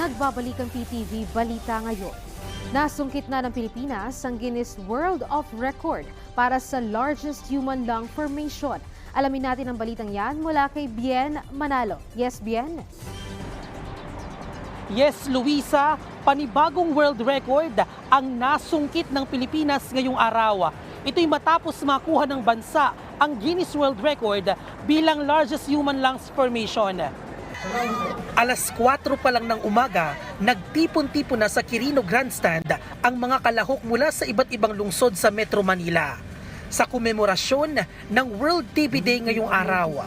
Nagbabalik ang PTV Balita ngayon. Nasungkit na ng Pilipinas ang Guinness World of Record para sa largest human lung formation. Alamin natin ang balitang yan mula kay Bien Manalo. Yes, Bien? Yes, Luisa, panibagong world record ang nasungkit ng Pilipinas ngayong araw. Ito'y matapos makuha ng bansa ang Guinness World Record bilang largest human lungs formation. Alas 4 pa lang ng umaga, nagtipon-tipon na sa Quirino Grandstand ang mga kalahok mula sa iba't ibang lungsod sa Metro Manila sa komemorasyon ng World TB Day ngayong araw.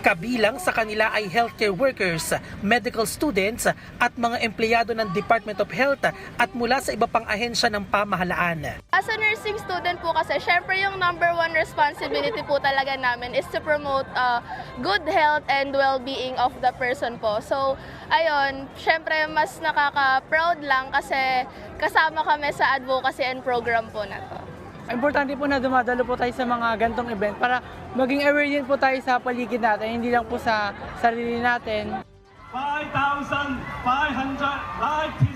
Kabilang sa kanila ay healthcare workers, medical students at mga empleyado ng Department of Health at mula sa iba pang ahensya ng pamahalaan. As a nursing student po kasi, syempre yung number one responsibility po talaga namin is to promote uh, good health and well-being of the person po. So, ayun, syempre mas nakaka-proud lang kasi kasama kami sa advocacy and program po na to. Importante po na dumadalo po tayo sa mga gantong event para maging aware din po tayo sa paligid natin, hindi lang po sa sarili natin. 5,596.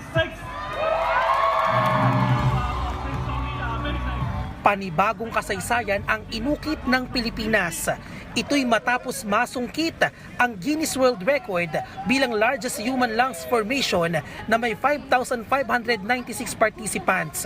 Panibagong kasaysayan ang inukit ng Pilipinas. Ito'y matapos masungkit ang Guinness World Record bilang largest human lungs formation na may 5,596 participants.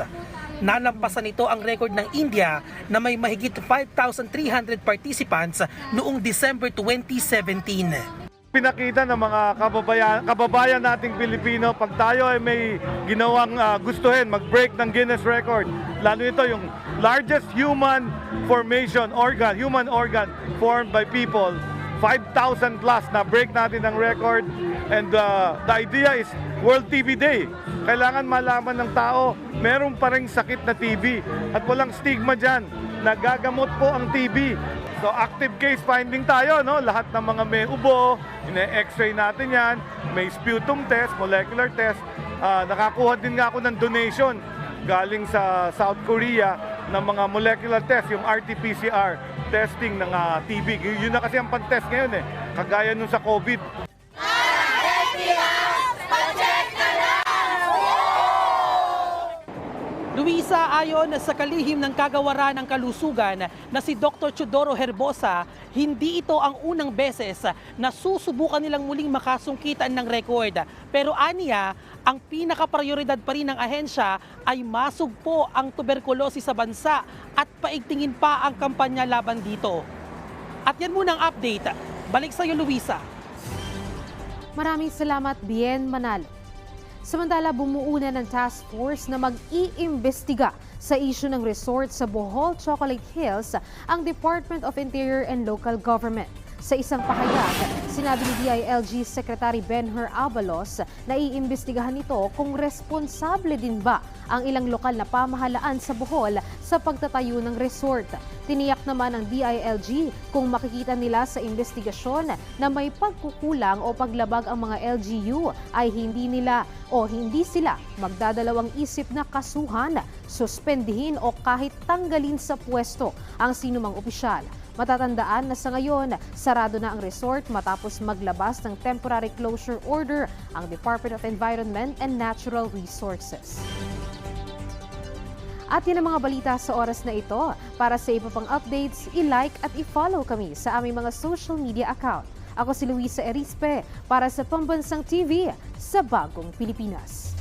Nalampasan nito ang record ng India na may mahigit 5,300 participants noong December 2017. Pinakita ng mga kababayan, kababayan nating Pilipino pag tayo ay may ginawang ah, gustuhin mag-break ng Guinness record. Lalo ito yung largest human formation organ, human organ formed by people. 5,000 plus na break natin ng record and uh, the idea is World TB Day. Kailangan malaman ng tao meron pa rin sakit na TB at walang stigma dyan. Nagagamot po ang TB. So active case finding tayo, no? Lahat ng mga may ubo, ine-x-ray natin yan, may sputum test, molecular test. Ah, nakakuha din nga ako ng donation galing sa South Korea ng mga molecular test, yung RT-PCR testing ng ah, TB. Yun na kasi ang pang-test ngayon eh, kagaya nung sa COVID. Luisa, ayon sa kalihim ng kagawaran ng kalusugan na si Dr. Chodoro Herbosa, hindi ito ang unang beses na susubukan nilang muling makasungkitan ng record. Pero aniya, ang pinaka-prioridad pa rin ng ahensya ay masugpo ang tuberkulosis sa bansa at paigtingin pa ang kampanya laban dito. At yan muna ang update. Balik sa iyo, Luisa. Maraming salamat, Bien Manalo. Samantala, bumuuna ng task force na mag-iimbestiga sa issue ng resort sa Bohol Chocolate Hills ang Department of Interior and Local Government. Sa isang pahayag, sinabi ni DILG Secretary Benher Abalos na iimbestigahan nito kung responsable din ba ang ilang lokal na pamahalaan sa Bohol sa pagtatayo ng resort. Tiniyak naman ng DILG kung makikita nila sa investigasyon na may pagkukulang o paglabag ang mga LGU ay hindi nila o hindi sila magdadalawang isip na kasuhan, suspendihin o kahit tanggalin sa pwesto ang sinumang opisyal. Matatandaan na sa ngayon, sarado na ang resort matapos maglabas ng temporary closure order ang Department of Environment and Natural Resources. At yan ang mga balita sa oras na ito. Para sa iba pang updates, i-like at i-follow kami sa aming mga social media account. Ako si Luisa Erispe para sa Pambansang TV sa Bagong Pilipinas.